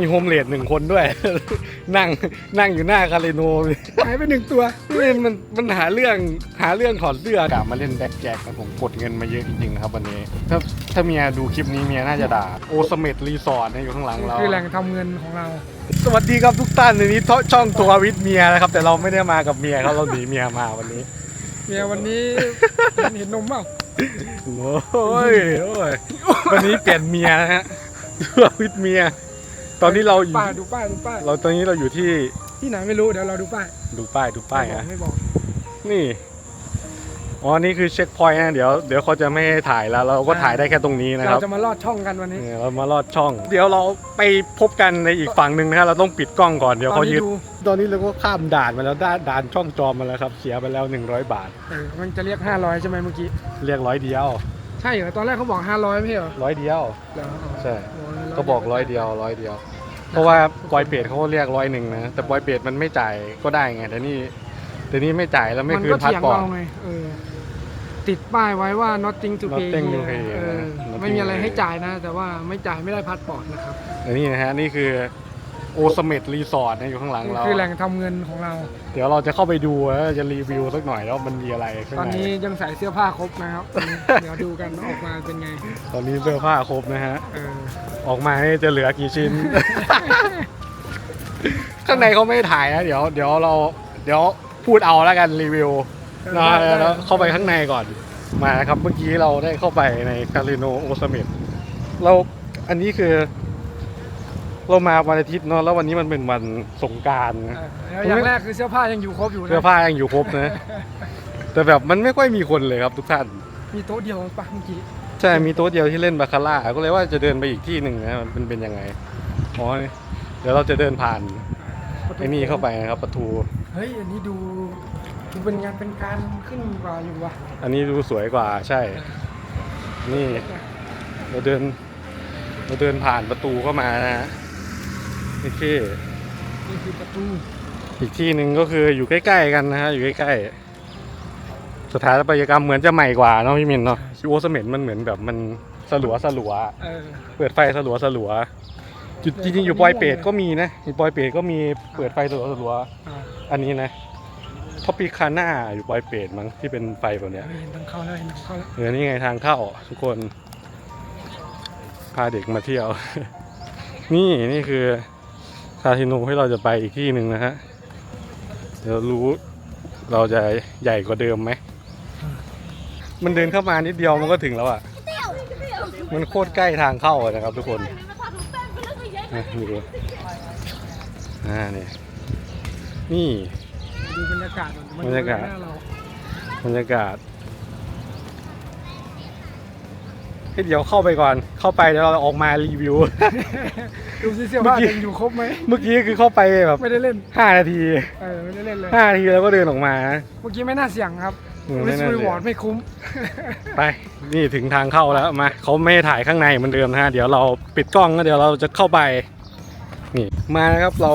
มีโฮมเลดหนึ่งคนด้วย นั่งนั่งอยู่หน้าคาสิโนหายไปหนึ่งตัวนี่มันมันหาเรื่องหาเรื่องถอดเสื้อกลับมาเล่นแบ็คแจ็คนะผมกดเงินมาเยอะจริงๆนะครับวันนี้ ถ้าถ้าเมียดูคลิปนี้เมียน่าจะด่า โอสเมดรีสอร์ทอยู่ข้างหลังเรา คือแหล่งทำเงินของเรา สวัสดีครับทุกท่านในนี้ช่องตัววิทย์เมียนะครับ แต่เราไม่ได้มากับเมียครับเราหนีเมียมาวันนี้ เมียวันนี้ เห็นเห็นนมเปล่าโอ้ยโอ้ยวันนี้เปลี่ยนเมียนะฮะตัววิทย์เมีย ตอนนี้เราอยู่ป้ายดูป้ายดูป้ายเราตอนนี้เราอยู่ที่ที่ไหนไม่รู้เดี๋ยวเราดูป้ายดูป้ายดูป้ายไม่บอกฮะไม่บอกนี่อ๋อนี่คือเช็คพอยต์นะเดี๋ยวเดี๋ยวเขาจะไม่ให้ถ่ายแล้ว เราก็ถ่ายได้แค่ตรงนี้นะคเรารับจะมาลอดช่องกันวันนี้เนี่ยเรามาลอดช่อง เดี๋ยวเราไปพบกันในอีกฝั่งหนึ่งนะฮะเราต้องปิดกล้องก่อนเดี๋ยวตอเขานนี้ยึดดูตอนนี้เราก็ข้ามด่านมาแล้วด่านด่านช่องจอมมาแล้วครับเสียไปแล้ว 100 บาทเออมันจะเรียก 500 ใช่ไหมเมื่อกี้เรียกร้อยเดียวใช่เหรอตอนแรกเขาบอก 500ไม่ใช่เหรอร้อยเดียวเหรอใช่โอ้ยก็บอกร้อยเดียวร้อยเดียว เพราะว่าปอยเปรตเขาก็เรียกร้อยหนึ่งนะแต่ปอยเปรตมันไม่จ่ายก็ได้ไงแต่นี่แต่นี่ไม่จ่ายแล้วไม่มันคืก็นพาสเถียงปอร์ตเราไงเออติดป้ายไว้ว่า nothing to pay Nothing to here pay เออนะ Nothing ไม่มีอะไร to pay ให้จ่ายนะ แต่ว่าไม่จ่ายไม่ได้พาสปอร์ตนะครับและนี่นะฮะนี่คือ โอสเมดรีสอร์ทอยู่ข้างหลังเรา คือแหล่งทำเงินของเรา เดี๋ยวเราจะเข้าไปดูแล้วจะรีวิวสักหน่อยแล้วมันมีอะไรข้างตอนในนี้ยังใส่เสื้อผ้าครบนะครับ เดี๋ยวดูกันว่าออกมาเป็นไง ตอนนี้เสื้อผ้าครบนะฮะ เออ ออกมานี่จะเหลือกี่ชิ้น ข้างในเขาไม่ถ่ายนะเดี๋ยวเดี๋ยวเราเดี๋ยวพูดเอาแล้วกันรีวิวนะแล้วเข้าไปข้างในก่อนมาครับเมื่อกี้เราได้เข้าไปในคาสิโนโอซามิดเราอันนี้คือ เรามาวันอาทิตย์เนาะแล้ววันนี้มันเป็นวันสงกรารเออแล้วอย่างแรกคือเสื้อผ้ายังอยู่ครบอยู่นะเสื้อผ้ายังอยู่ครบนะแต่แบบมันไม่ค่อยมีคนเลยครับทุกท่านมีโต๊ะเดียวปะเมื่อกี้ใช่มีโต๊ะเดียวที่เล่นบาคาร่าก็เลยว่าจะเดินไปอีกที่หนึ่งนะมันเป็นยังไงอ๋อเดี๋ยวเราจะเดินผ่านไอ้นี่เข้าไปนะครับประตูเฮ้ยอันนี้ดูดูเป็นงานเป็นการขึ้นกว่าอยู่ว่ะอันนี้ดูสวยกว่าใช่ นี่ เราเดิน เราเดินผ่านประตูเข้ามานะฮะ โอเคนี่คือประตู อีกที่หนึ่งก็คืออยู่ใกล้ ๆ กันนะฮะอยู่ใกล้ๆสถาปัตยกรรมเหมือนจะใหม่กว่าเนาะพี่มินเนาะโอสเมนมันเหมือนแบบมันสลัวสลัวเออเปิดไฟสลัวสลัวจุดจริงๆอยู่ปอยเปรตก็มีนะอยู่ปอยเปรตก็มีเปิดไฟสลัวสลัวอ่าอันนี้นะท็อปิคาน่าอยู่ปอยเปรตมั้งที่เป็นไฟแบบเนี้ยเห็นทางเข้าแล้วเห็นทางเข้าแล้วเออนี่ไงทางเข้าทุกคนพาเด็กมาเที่ยว นี่นี่คือ คาสิโนที่เราจะไปอีกที่หนึ่งนะฮะเดี๋ยวรู้เราจะใหญ่กว่าเดิมไหม มันเดินเข้ามานิดเดียวมันก็ถึงแล้วอะ มันโคตรใกล้ทางเข้าอะนะครับทุกคนอะนี่ดูอ่านี่นี่ ดูบรรยากาศมันบรรยากาศหน้เราบรรยากาศ เฮ้ยเดี๋ยวเข้าไปก่อน เข้าไปเดี๋ยวเราออกมารีวิว ดูสิเสื้อผ้าเมื่อกี้ยังอยู่ครบไหมเมื่อกี้คือเข้าไปแบบไม่ได้เล่น5นาทีเออไม่ได้เล่นเลย5นาทีแล้วก็เดินออกมา เมื่อกี้ไม่น่าเสี่ยงครับเออไม่ริสน่าเสี่ยงรีวอร์ดไม่คุ้ม ไป นี่ถึงทางเข้าแล้วมาเขาไม่ให้ถ่ายข้างในเหมือนเดิมนะฮะ เดี๋ยวเราปิดกล้องแล้วเดี๋ยวเราจะเข้าไป นี่ มานะครับเรา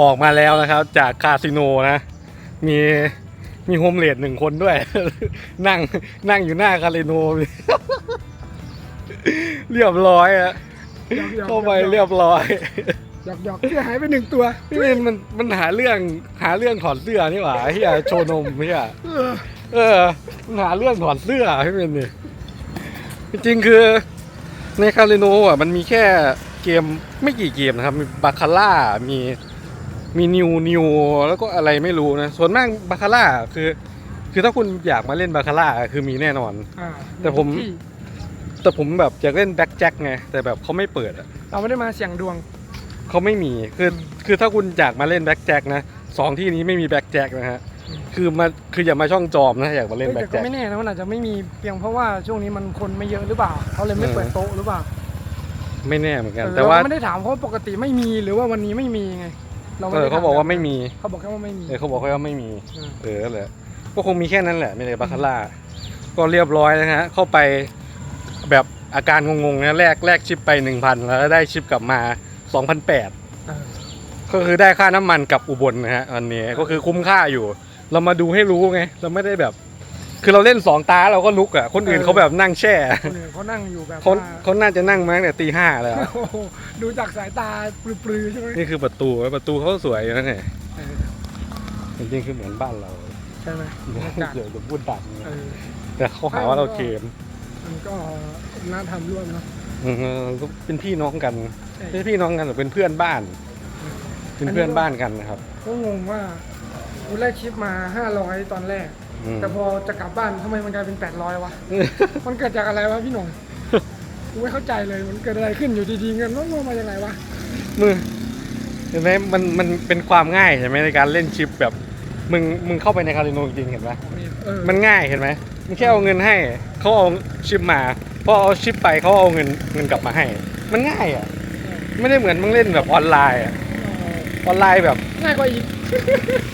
ออกมาแล้วนะครับ จากคาสิโนนะ มีมีโฮมเลดหนึ่งคนด้วย นั่งนั่งอยู่หน้าคาสิโน เรียบร้อยอะเข้าไปเรียบร้อยหยอกหยอกเสื้อหายไปหนึ่งตัวพี่มินมันมันหาเรื่องหาเรื่องถอดเสื้อนี่หว่าเฮียโชว์นมเฮียเออเออมันหาเรื่องถอดเสื้อพี่มินนี่จริงๆคือในคาสิโนอะมันมีแค่เกมไม่กี่เกมนะครับ มีบาคาร่ามีมีนิวนิวแล้วก็อะไรไม่รู้นะ ส่วนมากบาคาร่าคือ คือถ้าคุณอยากมาเล่นบาคาร่าคือมีแน่นอนอ่าแต่ผมที่ แต่ผมแบบอยากเล่นแบ็กแจ็คไง แต่แบบเขาไม่เปิดอะเราไม่ได้มาเสี่ยงดวง เขาไม่มีคือคือถ้าคุณอยากมาเล่นแบ็กแจ็คนะสองที่นี้ไม่มีแบ็กแจ็คนะฮะอืม คือมาคืออย่ามาช่องจอมนะอยากมาเล่นเฮ้ยแบ็แต่กก็แจ็ค ไม่แน่นะมันอาจจะไม่มีเพียงเพราะว่าช่วงนี้มันคนไม่เยอะหรือเปล่าเขาเลยไม่เออเปิดโต๊ะหรือเปล่าไม่แน่เหมือนกันเออแต่ว่าเรก็ไม่ได้ถามเขาว่าปกติไม่มีหรือว่าวันนี้ไม่มีไงเราไม่เอได้อเขาบอกว่าไม่มีเขาบอกแค่ว่าไม่มีเออเขาบอกว่าไม่มีเออเออนั่นแหละก็คงมีแค่นั้นแหละไม่ได้บาคาร่าก็เรียบร้อยนะฮะเข้าไป แบบอาการงงๆนะแลกแลกชิปไป1,000แล้วได้ชิปกลับมา2,800เออก็คือได้ค่าน้ำมันกลับอุบลนะฮะวันนี้ก็คือคุ้มค่าอยู่ เรามาดูให้รู้ไง เราไม่ได้แบบ คือเราเล่นสองตาเราก็ลุกอะ คนอื่นเออเขาแบบนั่งแช่คนอื่นเขานั่งอยู่แบบเขาว่าเขาน่าจะนั่งมาตั้งแต่ตีห้าแล้ว โอ้โหดูจากสายตาปลือๆใช่ไหมนี่คือประตูประตูเขาสวยอยู่นะเนี่ยเออจริงๆคือเหมือนบ้านเราใช่ไหมบรรยากาศเดี๋ยวจะพูดดังเออแต่เขาหาว่าเราเกม มันก็น่าทำร่วมเนาะอืมก็เป็นพี่น้องกันใช่ไม่ใช่พี่น้องกันหรอกเป็นเพื่อนบ้าน เป็นเพื่อนบ้านกันนะครับ ก็งงว่ากูแรกคลิปมา 500 ตอนแรก อืม แต่พอจะกลับบ้านทำไมมันกลายเป็น 800 วะ มันเกิดจากอะไรวะพี่หน่งกูไม่เข้าใจเลยมันเกิดอะไรขึ้นอยู่ดีๆเงินมันมายังไงวะมือเห็นไหมมันมันเป็นความง่ายใช่ไหมในการเล่นชิปแบบ มึงมึงเข้าไปในคาสิโนจริงๆเห็นไหมเออมันง่ายเห็นไหม มึงแค่เอาเงินให้เขาเอาชิปมาพอเอาชิปไปเขาเอาเงินเงินกลับมาให้ มันง่ายอะ ไม่ได้เหมือนมึงเล่นแบบออนไลน์อะออนไลน์แบบง่ายกว่าอีก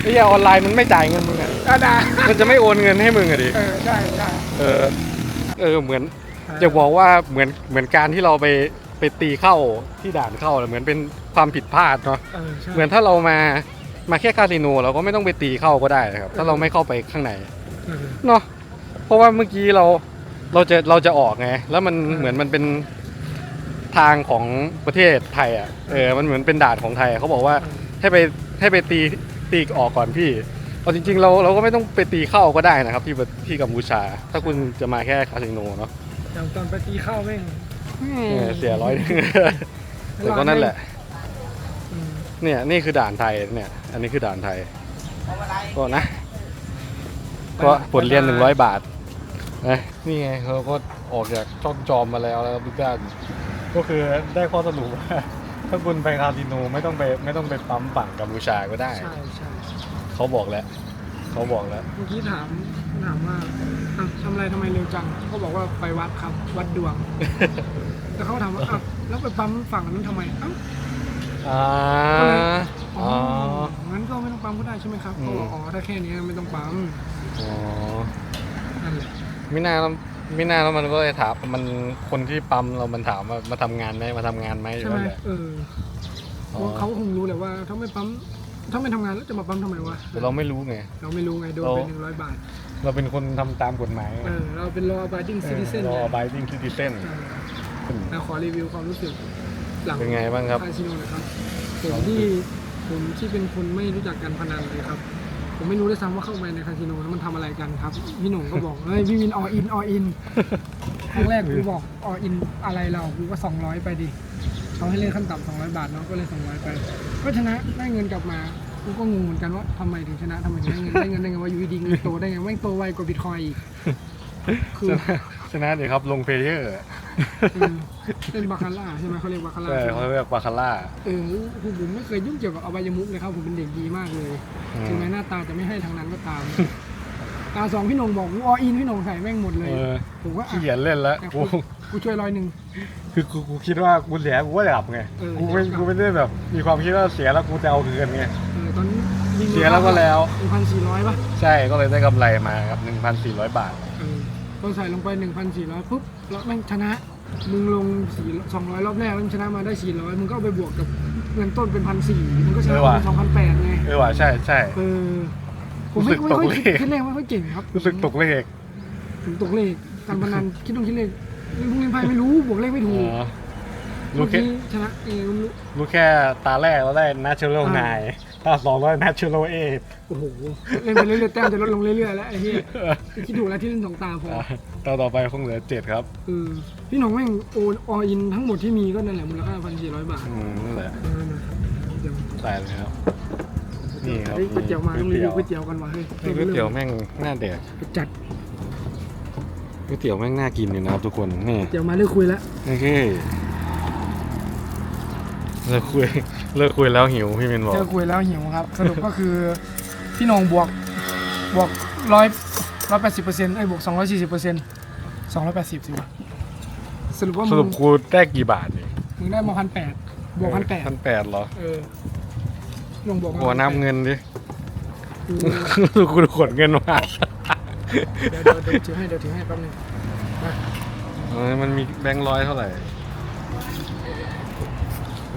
ไอ้เหี้ยออนไลน์มันไม่จ่ายเงินมึงอะอาดามันจะไม่โอนเงินให้มึงอะดิเออใช่ใช่เออเออเหมือนจะบอกว่าเหมือนเหมือนการที่เราไปไปตีเข้าที่ด่านเข้าน่ะเหมือนเป็นความผิดพลาดเนาะเออใช่เหมือนถ้าเรามามาแค่คาสิโนเราก็ไม่ต้องไปตีเข้าก็ได้นะครับ ถ้าเราไม่เข้าไปข้างในเออเนาะ เพราะว่าเมื่อกี้เราเราจะเราจะออกไง แล้วมันเหมือนมันเป็นทางของประเทศไทยอะเออมันเหมือนเป็นด่านของไทยเขาบอกว่าให้ไปให้ไปตีตีออกก่อนพี่เอาจริงๆเราเราก็ไม่ต้องไปตีเข้าก็ได้นะครับ ที่ประที่กัมพูชา ถ้าคุณจะมาแค่คาสิโนเนาะอย่างตอนไปตีข้าวแม่งเออเสียร้อยหนึงแต่ก็นั่นแหละอืมเนี่ยนี่คือด่านไทยเนี่ย อันนี้คือด่านไทยก็นะ ก็บทเรียนหนึ่งร้อยบาทนะนี่ไงเขาก็ออกจากช่องจอมมาแล้วแล้วทุกด้านก็คือได้ข้อสรุปว่าถ้าคุณไปคาสิโนไม่ต้องไปไม่ต้องไปปั๊มฝั่งกัมพูชาก็ได้ ใช่ใช่เขาบอกแล้วเขาบอกแล้ว เมื่อกี้ถามถามว่าอะทำอะไรทำไมเร็วจังเขาบอกว่าไปวัดครับ วัดดวงแล้วเขาถามว่าอ้าวแล้วไปปั๊มฝั่งนั้นทำไมเอ้าอ่าอ๋อ๋อองั้น ก็ไม่ต้องปั๊มก็ได้ใช่ไหมครับอืมเขาบอกอ๋อถ้าแค่นี้ไม่ต้องปั๊มอ๋อนั่นแหละไม่น่าแล้วไม่น่าแล้วมันก็เลยถามมันคนที่ปั๊มเรามันถามว่ามาทำงานไหมมาทำงานไหมอใช่ยู่ไหมนั่นแหละเออเพอ๋อราะเขาคงรู้แหละว่าถ้าไม่ปั๊มถ้าไม่ทำงานแล้วจะมาปั๊มทำไมวะแต่เราไม่รู้ไงเราไม่รู้ไงโดนเราไปหนึ่งร้อยบาท เราเป็นคนทำตามกฎหมายเออเราเป็น law abiding citizen รอไง abiding citizen เออเราขอรีวิวความรู้สึกหลังเป็นไงบ้างครับคาสิโนหนะครับผมที่ ผมที่เป็นคนไม่รู้จักการพนันเลยครับ ผมไม่รู้ด้วยซ้ำว่าเข้าไปในคาสิโนแล้วมันทำอะไรกันครับ พี่หนุ่มก็บอกเฮ้ยพี่วินออินออินครั้งแรกกูบอกออินอะไรเรากูก็สองร้อยไปดิเขาให้เล่นขั้นต่ำสองร้อยบาทเนาะก็เลยสองร้อยไปก็ชนะได้เงินกลับมากูก็งงเหมือนกันว่าทำไมถึงชนะทำไมถึงได้เงินได้เงินได้ไงว่าอยู่ดีๆเงินโตได้ไงแม่งโตไวกว่าบิตคอยอีกคือ ชนะชนะเดี๋ยวครับลงเพลเยอร์ เออเล่นบาคาร่าใช่ไหมเขาเรียกบาคาร่าใช่ใช่ไหมเขาเรียกบาคาร่าเออคือผมไม่เคยยุ่งเกี่ยวกับอบายมุกเลยครับผมเป็นเด็กดีมากเลยอืมถึงแม้หน้าตาจะไม่ให้ทางนั้นก็ตามตาสองพี่หนงบอกกูออินพี่หนงใส่แม่งหมดเลยเออผมก็ขี้อะเกียจเล่นแล้วอะกูกูกูช่วยร้อยหนึ่งคือกูกูคิดว่ากูเสียกูก็หลับไงเออกูไม่เสียกูไม่ได้แบบ มีความคิดว่าเสียแล้วกูจะเอาคืนไงเออตอนนี้มีเสียแล้วก็แล้วหนึ่งพันสี่ร้อยป่ะใช่ก็เลยได้กำไรมาครับ1,400บาท เออพอใส่ลงไปหนึ่งพันสี่ร้อยปุ๊บแล้วแม่งชนะ มึงลงสี่สองร้อยรอบแรกแล้วมึงชนะมาได้สี่ร้อยมึงก็เอาไปบวกกับเงินต้นเป็นพันสี่มึงก็ชนะเออว่ะเป็นสองพันแปดไงเออว่ะใช่ใช่เออผมไม่รู้สึกไม่ค่อยตกเลคิดขคิดเลขไม่ค่อยเก่งครับรู้สึกตกเลขถึงตกเลขการพนันคิดต้องคิดเลขลุงเล่นไพ่ไม่รู้บวกเลขไม่อ๋ถูกอเมื่รู้อแค่กี้ชนะเองรู้รู้แค่ตาแรกเราได้ natural อ่า9 ตาสองร้อย natural 8โอ้โหเล่นไปเรื่อยๆแต้มจะลดลงเรื่อยๆแล้วไอ้เหี้ยคิดถูกแล้วที่เล่นสองตาพออะตาต่อไปคงเหลือ7ครับเออพี่หน้องแม่งโอนออินทั้งหมดที่มีก็นั่นแหละมูลค่าพันสี่ร้อยบาทอืมนั่นแหละเออนะเดี๋ยวใส่เลยครับ นี่ครับเฮ้ยก๋วยเตี๋ยวมาต้องรีวิวก๋วยเตี๋ยวกันว่ะเฮ้ยนี่ก๋วยเตี๋ยวแม่งน่าแดกไปจัดก๋วยเตี๋ยวแม่งน่ากินอยู่นะครับทุกคนนี่เดี๋ยวมาเลิกคุยแล้วโอเคเลิกคุย เลิกคุยแล้วหิวพี่มินบอกเลิกคุยแล้วหิวครับ สรุปก็คือ พี่หน้องบวกบวกร้อยร้อยแปดสิบเปอร์เซ็นต์ไอ้ยบวกสองร้อยสี่สิบเปอร์เซ็นต์สองร้อยแปดสิบสิวะสรุปว่าสมึรุปงกูได้กี่บาทนี่มึงได้มาพันแปดบวกพันแปดพันแปดเหรอเออลงบวกมาหัวน้ำเงินดิเออกูขนเงินมาเดี๋ยวเดี๋ยวเดี๋ยวถือให้เดี๋ยวถือให้แป๊บนึงมาเออมันมีแบงค์ร้อยเท่าไหร่ม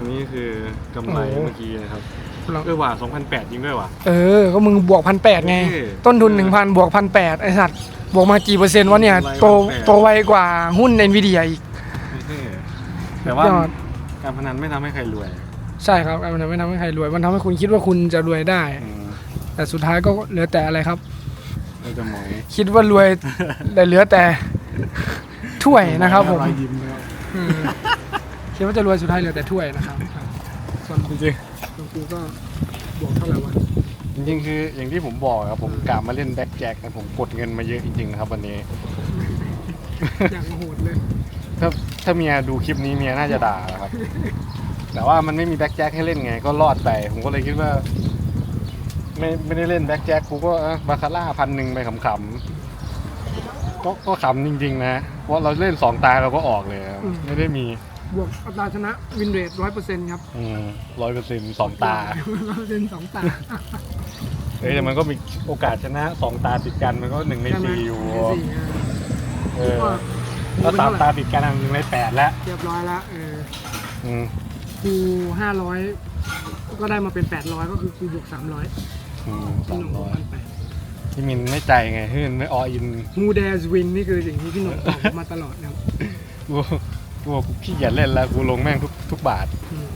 อันนี้คือกำไรโอ้โห เมื่อกี้นะครับลองเออว่ะ2,008จริงด้วยว่ะ เออ ก็มึงบวกพันแปดไง เออต้นทุนหนึ่งพันบวกพันแปดไอสัตว์บวกมากี่เปอร์เซ็นต์วะเนี่ยกำไรโต1,800 โตไวกว่าหุ้นเอ็นวีดีอีก เท่แต่ว่ายอด การพนันไม่ทำให้ใครรวยใช่ครับมันไม่ทำให้ใครรวย มันทำให้คุณคิดว่าคุณจะรวยได้ อืมแต่สุดท้ายก็เหลือแต่อะไรครับ เราจะหมอยคิดว่ารวย แต่เหลือแต่ถ้วยนะครับผมรอยยิ้มนะครับอืม คิดว่าจะรวยสุดท้ายเหลือแต่ถ้วยนะครับครับส่วนจริงส่วนกูก็บวกเท่าไหร่วะๆจริงๆคืออย่างที่ผมบอกครับผมกะมาเล่นแบ็คแจ็คนะผมกดเงินมาเยอะจริงๆนะครับวันนี้ อย่างโหดเลยถ้าถ้าเมียดูคลิปนี้เมียน่าจะด่านะครับ แต่ว่ามันไม่มีแบ็คแจ็คให้เล่นไงก็รอดไป ผมก็เลยคิดว่า ไม่ไม่ได้เล่นแบ็คแจ็คกูก็เอ้อบาคาร่าพันหนึ่งไปขำๆก็ก็ขำจริง ๆ นะเพราะเราเล่นสองตาเราก็ออกเลยครับไม่ได้มี บวกอัตราชนะวินเรทร้อยเปอร์เซ็นต์ครับร้อยเปอร์เซ็นต์สองตาร้อยเปอร์เซ็นต์สองตาเอ้ยแต่มันก็มีโอกาสชนะสองตาติดกันมันก็หนึ่งในใช่ไหมสี่อยู่หนึ่งในสี่อะเออก็ถ้าสามตาติดกันหนึ่งในแปดแล้วเรียบร้อยละเอออืมกูห้าร้อยก็ได้มาเป็นแปดร้อยก็คือกูบวกสามร้อยอืมพี่สาหมนุ่มร้อยพันแปดพี่มินไม่ใจไงพี่มินไม่ออินมูเดสวินนี่คือสิ่งที่พี่หนุ่มตอบมาตลอดนะครับ กูกูบอกกูขี้เกียจเล่นแล้วกูลงแม่งทุกทุกบาทอืม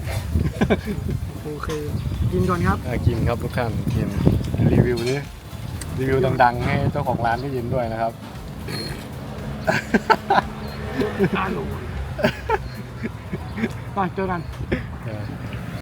โอเคกินก่อนครับ อะกินครับทุกท่านกินรีวิวดิรีวิวดังๆ ให้เจ้าของร้านได้ยินด้วยนะครับอาหลงไปเจอกัน เออ